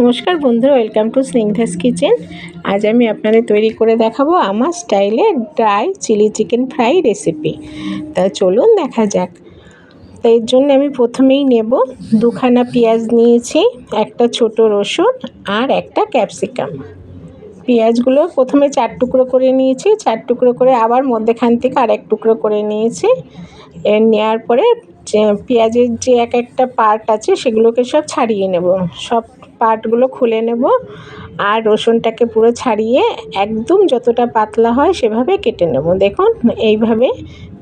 নমস্কার বন্ধুরা, welcome to Snigdha's kitchen. আজ আমি আপনাদের তৈরি করে দেখাবো আমার স্টাইলে dry chilli chicken fry recipe. তা চলুন দেখা যাক। তো এর জন্য আমি প্রথমেই নেব দুখানা পেঁয়াজ নিয়েছি, একটা ছোট রসুন আর একটা ক্যাপসিকাম। পেঁয়াজগুলো প্রথমে চার টুকরো করে নিয়েছি, চার টুকরো করে আবার মধ্যেখান থেকে আর এক টুকরো করে নিয়েছি। এর নেওয়ার পরে পেঁয়াজের যে এক একটা পার্ট আছে সেগুলোকে সব ছাড়িয়ে নেব। সব পার্টগুলো খুলে নেব আর রসুনটাকে পুরো ছাড়িয়ে একদম যতটা পাতলা হয় সেভাবে কেটে নেব। দেখুন, এইভাবে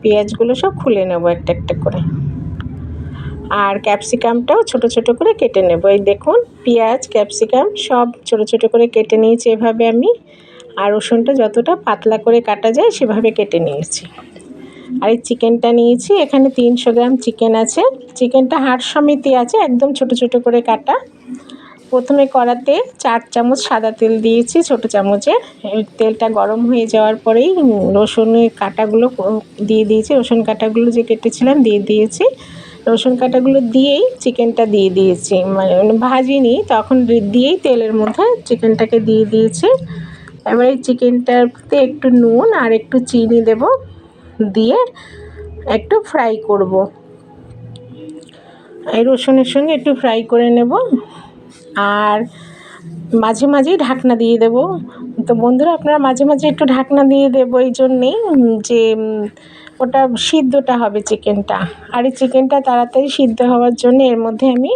পেঁয়াজগুলো সব খুলে নেব একটা একটা করে। আর ক্যাপসিকামটাও ছোট ছোট করে কেটে নেব। এই দেখুন, পেঁয়াজ, ক্যাপসিকাম সব ছোট ছোট করে কেটে নিয়েছি এভাবে আমি। আর রসুনটা যতটা পাতলা করে কাটা যায় সেভাবে কেটে নিয়েছি। আর এই চিকেনটা নিয়েছি, এখানে তিনশো গ্রাম চিকেন আছে। চিকেনটা হাড় সমিতি আছে, একদম ছোট ছোট করে কাটা। প্রথমে কড়াতে চার চামচ সাদা তেল দিয়েছি ছোট চামচে। তেলটা গরম হয়ে যাওয়ার পরেই রসুনের কাটাগুলো দিয়ে দিয়েছি। রসুন কাটাগুলো যে কেটেছিলাম দিয়ে দিয়েছি। রসুন কাটাগুলো দিয়েই চিকেনটা দিয়ে দিয়েছি। মানে ভাজিনি, তখন দিয়েই তেলের মধ্যে চিকেনটাকে দিয়ে দিয়েছি। এবার এই চিকেনটাতে একটু নুন আর একটু চিনি দেব। দিয়ে একটু ফ্রাই করব। এই রসুনের সঙ্গে একটু ফ্রাই করে নেব। আর মাঝে মাঝেই ঢাকনা দিয়ে দেব। তো বন্ধুরা, আপনারা মাঝে মাঝে একটু ঢাকনা দিয়ে দেবো এই জন্যেই, যে ওটা সিদ্ধটা হবে চিকেনটা। আর এই চিকেনটা তাড়াতাড়ি সিদ্ধ হওয়ার জন্য এর মধ্যে আমি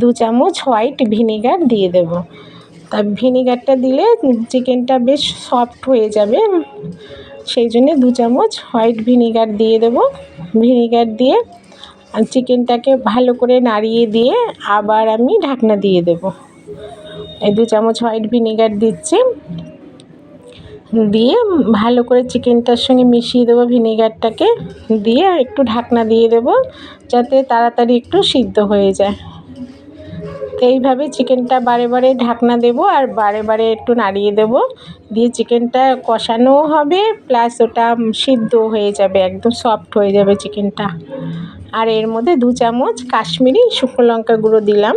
দু চামচ হোয়াইট ভিনিগার দিয়ে দেব। তা ভিনিগারটা দিলে চিকেনটা বেশ সফট হয়ে যাবে। সেই জন্যে দু চামচ হোয়াইট ভিনিগার দিয়ে দেব। ভিনিগার দিয়ে চিকেনটাকে ভালো করে নাড়িয়ে দিয়ে আবার আমি ঢাকনা দিয়ে দেব। এই দু চামচ হোয়াইট ভিনিগার দিচ্ছি। দিয়ে ভালো করে চিকেনটার সঙ্গে মিশিয়ে দেবো ভিনিগারটাকে। দিয়ে একটু ঢাকনা দিয়ে দেব যাতে তাড়াতাড়ি একটু সিদ্ধ হয়ে যায়। এইভাবে চিকেনটা বারে বারে ঢাকনা দেব আর বারে বারে একটু নাড়িয়ে দেব। দিয়ে চিকেনটা কষানোও হবে, প্লাস ওটা সিদ্ধ হয়ে যাবে, একদম সফট হয়ে যাবে চিকেনটা। আর এর মধ্যে দু চামচ কাশ্মীরি শুকনো লঙ্কা গুঁড়ো দিলাম।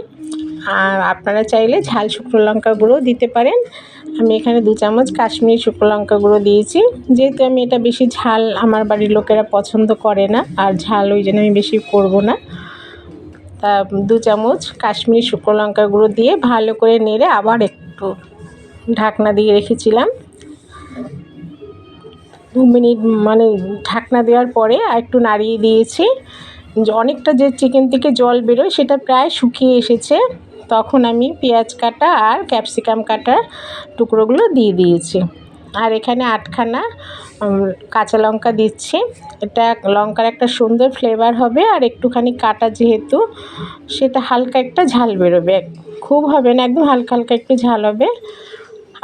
আর আপনারা চাইলে ঝাল শুকনো লঙ্কা গুঁড়ো দিতে পারেন। আমি এখানে দু চামচ কাশ্মীরি শুকনো লঙ্কা গুঁড়ো দিয়েছি। যেহেতু আমি এটা বেশি ঝাল আমার বাড়ির লোকেরা পছন্দ করে না, আর ঝাল ওই জন্য আমি বেশি করব না। দু চামচ কাশ্মীরি শুকনো লঙ্কা গুঁড়ো দিয়ে ভালো করে নেড়ে আবার একটু ঢাকনা দিয়ে রেখেছিলাম। দু মিনিট মানে ঢাকনা দেওয়ার পরে একটু নাড়িয়ে দিয়েছি। অনেকটা যে চিকেন থেকে জল বেরোয় সেটা প্রায় শুকিয়ে এসেছে। তখন আমি পেঁয়াজ কাটা আর ক্যাপসিকাম কাটা টুকরোগুলো দিয়ে দিয়েছি। আর এখানে আটখানা কাঁচা লঙ্কা দিচ্ছি। এটা লঙ্কার একটা সুন্দর ফ্লেভার হবে আর একটুখানি কাটা যেহেতু, সেটা হালকা একটা ঝাল বেরোবে। খুব হবে না, একদম হালকা হালকা একটু ঝাল হবে।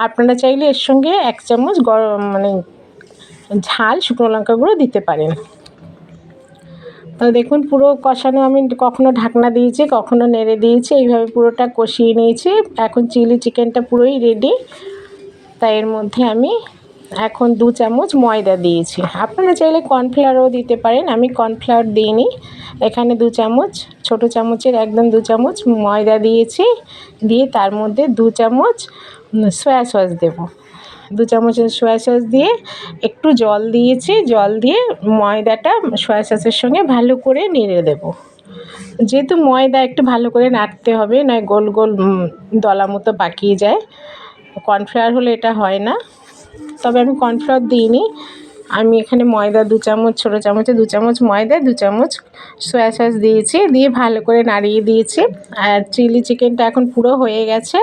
আপনারা চাইলে এর সঙ্গে এক চামচ গরম মানে ঝাল শুকনো লঙ্কা গুঁড়ো দিতে পারেন। তো দেখুন পুরো কষানো আমি কখনো ঢাকনা দিয়েছি, কখনো নেড়ে দিয়েছি, এইভাবে পুরোটা কষিয়ে নিয়েছি। এখন চিলি চিকেনটা পুরোই রেডি তাই এর মধ্যে আমি এখন দু চামচ ময়দা দিয়েছি। আপনারা চাইলে কর্নফ্লাওয়ারও দিতে পারেন, আমি কর্নফ্লাওয়ার দিইনি। এখানে দু চামচ, ছোট চামচের একদম দু চামচ ময়দা দিয়েছি, দিয়ে তার মধ্যে দু চামচ সয়া সস দেবো। দু চামচের সয়া সস দিয়ে একটু জল দিয়েছি, জল দিয়ে ময়দাটা সয়া সসের সঙ্গে ভালো করে নেড়ে দেব। যেহেতু ময়দা একটু ভালো করে নাড়তে হবে, নয় গোল গোল দলা মতো পাকিয়ে যায়। কর্নফ্লাওয়ার হলে এটা হয় না। তবে আমি কর্নফ্লাওয়ার দিইনি। আমি এখানে ময়দা দু চামচ, ছোটো চামচে দু চামচ ময়দা, দু চামচ সয়া সস দিয়েছি। দিয়ে ভালো করে নাড়িয়ে দিয়েছি। আর চিলি চিকেনটা এখন পুরো হয়ে গেছে।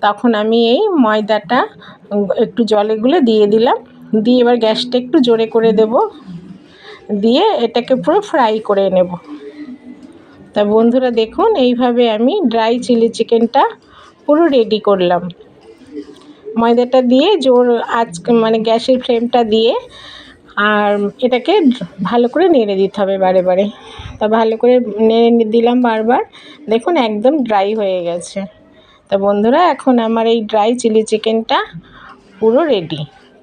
তখন আমি এই ময়দাটা একটু জলে গুলে দিয়ে দিলাম। দিয়ে এবার গ্যাসটা একটু জোরে করে দেব। দিয়ে এটাকে পুরো ফ্রাই করে নেব। তা বন্ধুরা দেখুন, এইভাবে আমি ড্রাই চিলি চিকেনটা পুরো রেডি করলাম। ময়দাটা দিয়ে জোর আজ মানে গ্যাসের ফ্লেমটা দিয়ে আর এটাকে ভালো করে নেড়ে দিতে হবে বারে বারে। তা ভালো করে নেড়ে দিলাম বারবার। দেখুন একদম ড্রাই হয়ে গেছে। তো বন্ধুরা, এখন আমার এই ড্রাই চিলি চিকেনটা পুরো রেডি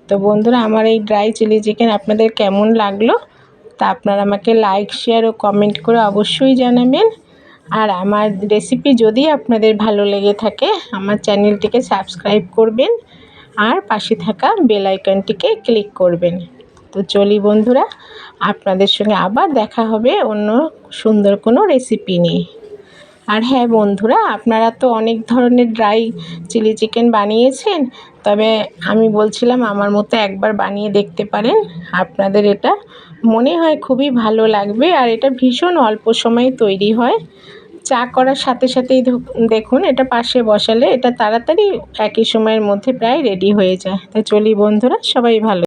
তো বন্ধুরা, আমার এই ড্রাই চিলি চিকেন আপনাদের কেমন লাগল তা আপনারা আমাকে লাইক শেয়ার ও কমেন্ট করে অবশ্যই জানাবেন। আর আমার রেসিপি যদি আপনাদের ভালো লেগে থাকে, আমার চ্যানেলটিকে সাবস্ক্রাইব করবেন আর পাশে থাকা বেল আইকনটিকে ক্লিক করবেন। তো চলি বন্ধুরা, আপনাদের সঙ্গে আবার দেখা হবে অন্য সুন্দর কোনো রেসিপি নিয়ে। আর হ্যাঁ বন্ধুরা, আপনারা তো অনেক ধরনের ড্রাই চিলি চিকেন বানিয়েছেন, তবে আমি বলছিলাম আমার মতো একবার বানিয়ে দেখতে পারেন। আপনাদের এটা মনে হয় খুবই ভালো লাগবে আর এটা ভীষণ অল্প সময়ে তৈরি হয়। চা করার সাথে সাথেই দেখুন এটা পাশে বসালে এটা তাড়াতাড়ি একই সময়ের মধ্যে প্রায় রেডি হয়ে যায়। তাই চলি বন্ধুরা, সবাই ভালো